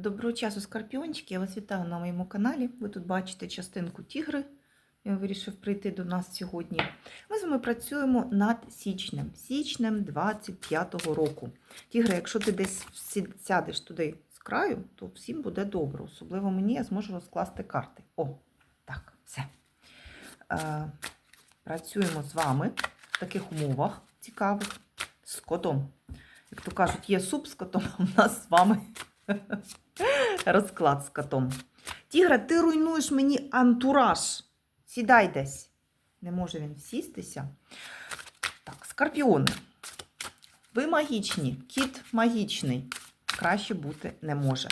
Доброго часу, скорпіончики. Я вас вітаю на моєму каналі. Ви тут бачите частинку тігри. Він вирішив прийти до нас сьогодні. Ми з вами працюємо над січнем, січнем 25-го року. Тігри, якщо ти десь сядеш туди з краю, то всім буде добре. Особливо мені я зможу розкласти карти. О, так, все. Е, працюємо з вами в таких умовах цікавих з котом. Як то кажуть, є суп з котом, а в нас з вами розклад з котом. Тігра, ти руйнуєш мені антураж. Сідай десь. Не може він сістися. Так, скорпіони. Ви магічні, кіт магічний. Краще бути не може.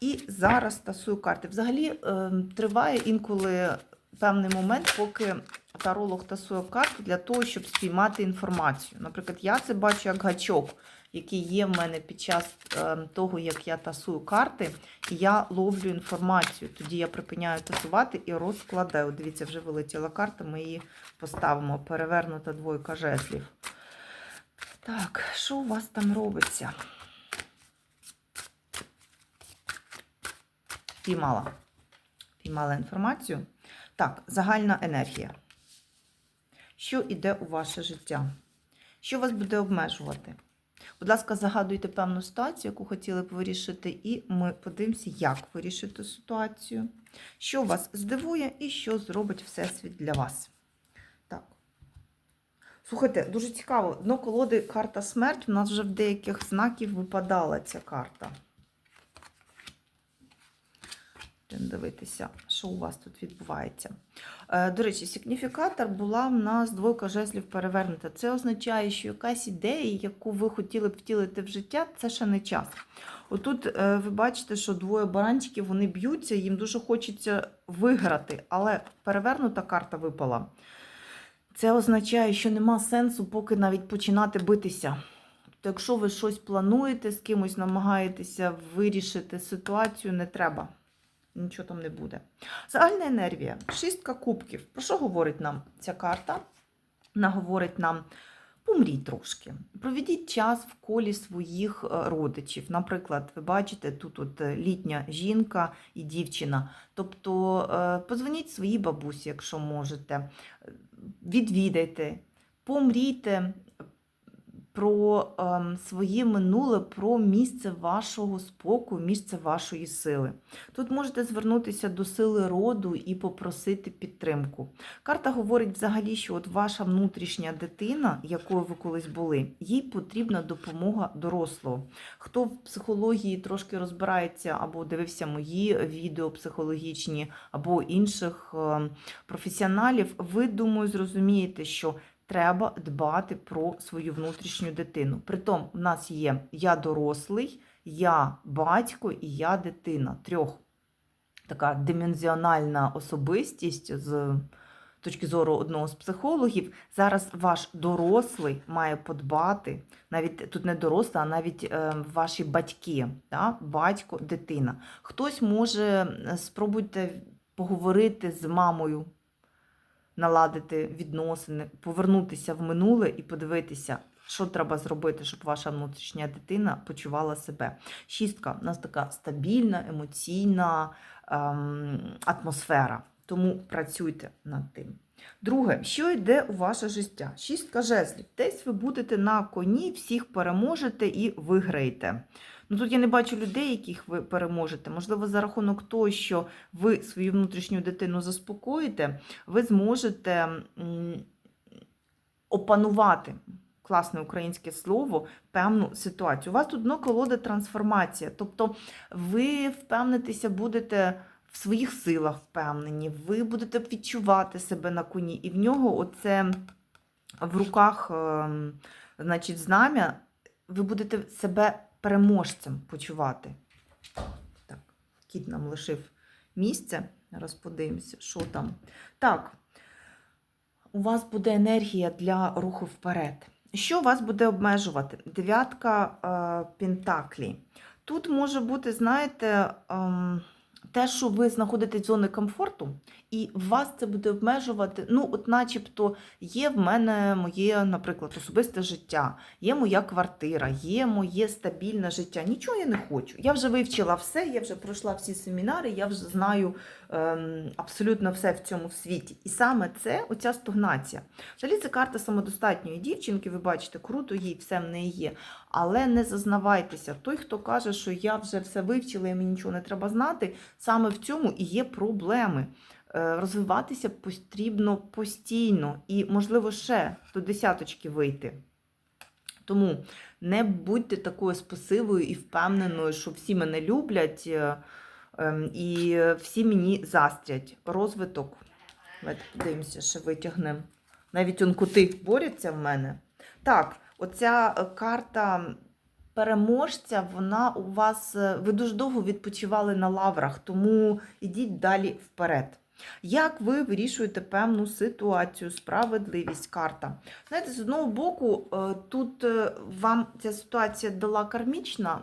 І зараз тасую карти. Взагалі е, триває інколи певний момент, поки таролог тасує карту для того, щоб спіймати інформацію. Наприклад, я це бачу як гачок, який є в мене під час е, того, як я тасую карти, я ловлю інформацію. Тоді я припиняю тасувати і розкладаю. Дивіться, вже вилетіла карта, ми її поставимо. Перевернута двойка жезлів. Так, що у вас там робиться? Піймала. Піймала інформацію. Так, загальна енергія. Що йде у ваше життя? Що вас буде обмежувати? Будь ласка, загадуйте певну ситуацію, яку хотіли б вирішити, і ми подивимося, як вирішити ситуацію, що вас здивує і що зробить Всесвіт для вас. Так. Слухайте, дуже цікаво. Дно колоди карта смерть. У нас вже в деяких знаків випадала ця карта. Будемо дивитися, що у вас тут відбувається. Е, До речі, сигніфікатор була в нас двойка жезлів перевернута. Це означає, що якась ідея, яку ви хотіли б втілити в життя, це ще не час. Отут е, ви бачите, що двоє баранчиків вони б'ються, їм дуже хочеться виграти, але перевернута карта випала. Це означає, що нема сенсу поки навіть починати битися. Тобто, якщо ви щось плануєте, з кимось намагаєтеся вирішити ситуацію, не треба. Нічого там не буде. Загальна енергія. Шістка кубків. Про що говорить нам ця карта? Вона говорить нам: помріть трошки. Проведіть час в колі своїх е, родичів. Наприклад, ви бачите, тут от е, літня жінка і дівчина. Тобто е, позвоніть своїй бабусі, якщо можете, відвідайте, помрійте про ем, своє минуле, про місце вашого спокою, місце вашої сили. Тут можете звернутися до сили роду і попросити підтримку. Карта говорить взагалі, що от ваша внутрішня дитина, якою ви колись були, їй потрібна допомога дорослого. Хто в психології трошки розбирається або дивився мої відео психологічні, або інших ем, професіоналів, ви думаю, зрозумієте, що треба дбати про свою внутрішню дитину. Притом, в нас є я дорослий, я батько і я дитина. Трьох така димензіональна особистість з точки зору одного з психологів. Зараз ваш дорослий має подбати, навіть тут не дорослий, а навіть е, ваші батьки, да? батько, дитина. Хтось може спробуйте поговорити з мамою наладити відносини, повернутися в минуле і подивитися, що треба зробити, щоб ваша внутрішня дитина почувала себе. Шістка у нас така стабільна, емоційна ем, атмосфера. Тому працюйте над тим. Друге, що йде у ваше життя? Шістка жезлів. Десь ви будете на коні, всіх переможете і виграєте. Ну тут я не бачу людей, яких ви переможете. Можливо, за рахунок того, що ви свою внутрішню дитину заспокоїте, ви зможете опанувати класне українське слово, певну ситуацію. У вас тут дно колода трансформація. Тобто ви впевнитеся будете в своїх силах впевнені, ви будете відчувати себе на коні, і в нього оце в руках, ем, значить, знам'я, ви будете себе переможцем почувати. Так, кіт нам лишив місце. Зараз подивимося, що там. Так, у вас буде енергія для руху вперед. Що вас буде обмежувати? Дев'ятка е, Пентаклі. Тут може бути, знаєте, ем, те, що ви знаходитесь в зоні комфорту, і вас це буде обмежувати. Ну, от, начебто, є в мене моє, наприклад, особисте життя, є моя квартира, є моє стабільне життя. Нічого я не хочу. Я вже вивчила все, я вже пройшла всі семінари, я вже знаю ем, абсолютно все в цьому світі. І саме це оця стагнація. Взагалі, це карта самодостатньої дівчинки, ви бачите, круто їй все в неї є. Але не зазнавайтеся. Той, хто каже, що я вже все вивчила і мені нічого не треба знати, саме в цьому і є проблеми. Е, Розвиватися потрібно постійно і, можливо, ще до десяточки вийти. Тому не будьте такою спасивою і впевненою, що всі мене люблять е, ем, і всі мені застрять. Розвиток. Давайте подивимося, ще витягнемо. Навіть он коти борються в мене. Так, оця карта переможця, вона у вас. е, Ви дуже довго відпочивали на лаврах, тому йдіть далі вперед. Як ви вирішуєте певну ситуацію, справедливість карта? Знаєте, з одного боку, е, тут е, вам ця ситуація дала кармічна,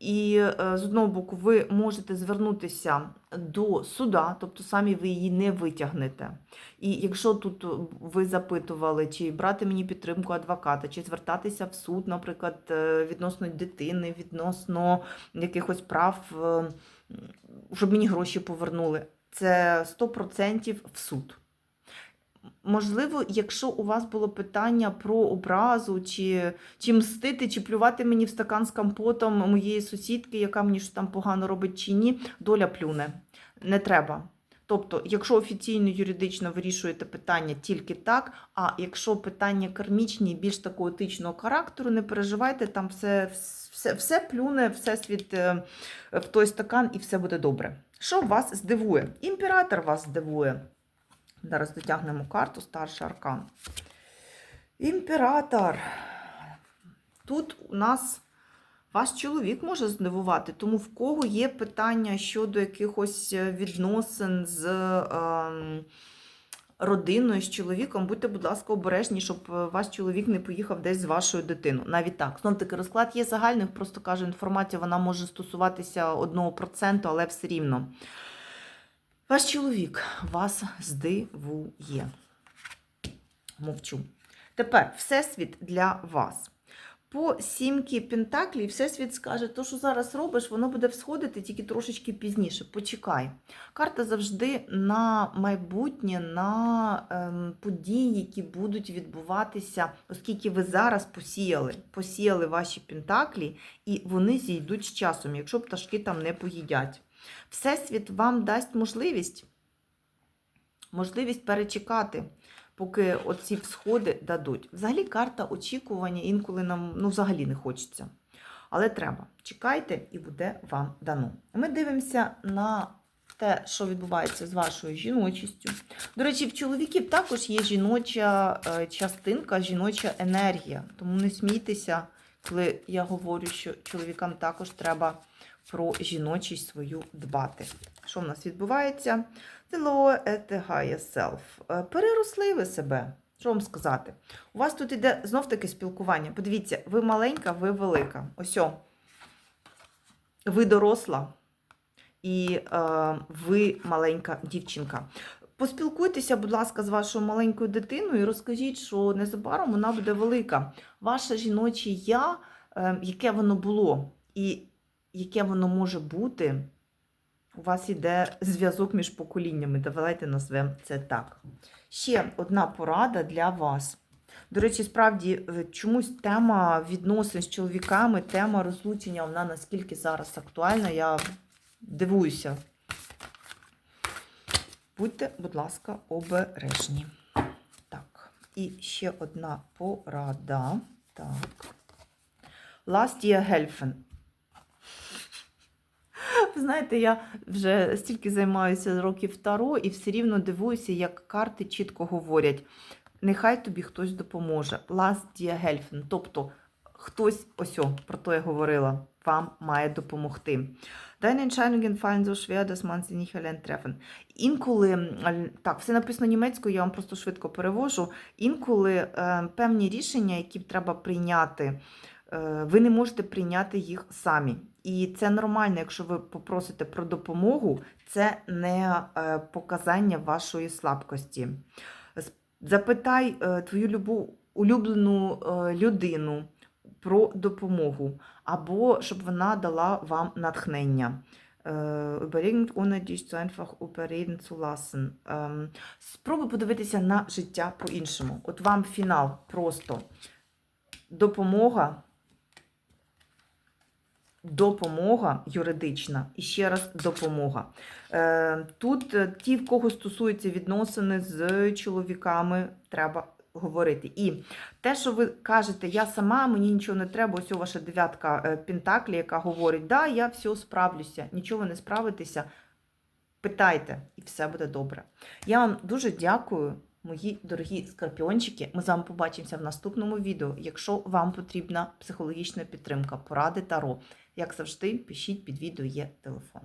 і е, з одного боку, ви можете звернутися до суда, тобто самі ви її не витягнете. І якщо тут ви запитували, чи брати мені підтримку адвоката, чи звертатися в суд, наприклад, е, відносно дитини, відносно якихось прав, е, щоб мені гроші повернули, це 100% в суд. Можливо, якщо у вас було питання про образу, чи, чи мстити, чи плювати мені в стакан з компотом моєї сусідки, яка мені що там погано робить чи ні, доля плюне. Не треба. Тобто, якщо офіційно юридично вирішуєте питання тільки так, а якщо питання кармічні більш такого етичного характеру, не переживайте, там все, все, все плюне, все світ е, в той стакан і все буде добре. Що вас здивує? Імператор вас здивує. Зараз дотягнемо карту, старший аркан. Імператор. Тут у нас ваш чоловік може здивувати, тому в кого є питання щодо якихось е, відносин з ем, родиною, з чоловіком, будьте, будь ласка, обережні, щоб е, ваш чоловік не поїхав десь з вашою дитиною. Навіть так. Знов таки розклад є загальний, просто кажу, інформація вона може стосуватися 1%, але все рівно. Ваш чоловік вас здивує. Мовчу. Тепер Всесвіт для вас. По сімки Пентаклів Всесвіт скаже, то, що зараз робиш, воно буде всходити тільки трошечки пізніше. Почекай. Карта завжди на майбутнє, на ем, події, які будуть відбуватися, оскільки ви зараз посіяли, посіяли ваші пентаклі, і вони зійдуть з часом, якщо пташки там не поїдять. Всесвіт вам дасть можливість, можливість перечекати, поки оці всходи дадуть. Взагалі карта очікування інколи нам ну, взагалі не хочеться. Але треба. Чекайте, і буде вам дано. Ми дивимося на те, що відбувається з вашою жіночістю. До речі, в чоловіків також є жіноча е, частинка, жіноча енергія. Тому не смійтеся, коли я говорю, що чоловікам також треба про жіночість свою дбати. Що в нас відбувається? Lower the higher self. Е, Переросли ви себе. Що вам сказати? У вас тут іде знов-таки спілкування. Подивіться, ви маленька, ви велика. Ось. о. Ви доросла і е, ви маленька дівчинка. Поспілкуйтеся, будь ласка, з вашою маленькою дитиною і розкажіть, що незабаром вона буде велика. Ваше жіноче я, е, яке воно було, і яке воно може бути, у вас іде зв'язок між поколіннями. Давайте назвемо це так. Ще одна порада для вас. До речі, справді, е, чомусь тема відносин з чоловіками, тема розлучення, вона наскільки зараз актуальна, я дивуюся. Будьте, будь ласка, обережні. Так, і ще одна порада. Так. Last year Helfen. Ви знаєте, я вже стільки займаюся років Таро і все рівно дивуюся, як карти чітко говорять. Нехай тобі хтось допоможе. Last helfen. Тобто хтось, ось про то я говорила, вам має допомогти. Deine Entscheidungen fallen so schwer, dass man sie nicht allein treffen. Інколи, так, все написано німецькою, я вам просто швидко перевожу. Інколи е, певні рішення, які треба прийняти, Е, Ви не можете прийняти їх самі. І це нормально, якщо ви попросите про допомогу, це не е, показання вашої слабкості. Запитай е, твою любу, улюблену е, людину про допомогу, або щоб вона дала вам натхнення. Überlegen ohne dich zu einfach überreden zu lassen. Спробуй подивитися на життя по-іншому. От вам фінал просто допомога, допомога юридична і ще раз допомога. Е, Тут е, ті, в кого стосуються відносини з чоловіками, треба говорити. І те, що ви кажете, я сама, мені нічого не треба, ось ваша дев'ятка е, Пентаклі, яка говорить, да, я все справлюся, нічого не справитеся. Питайте, і все буде добре. Я вам дуже дякую, мої дорогі скорпіончики. Ми з вами побачимося в наступному відео. Якщо вам потрібна психологічна підтримка, поради Таро, як завжди, пишіть під відео є телефон.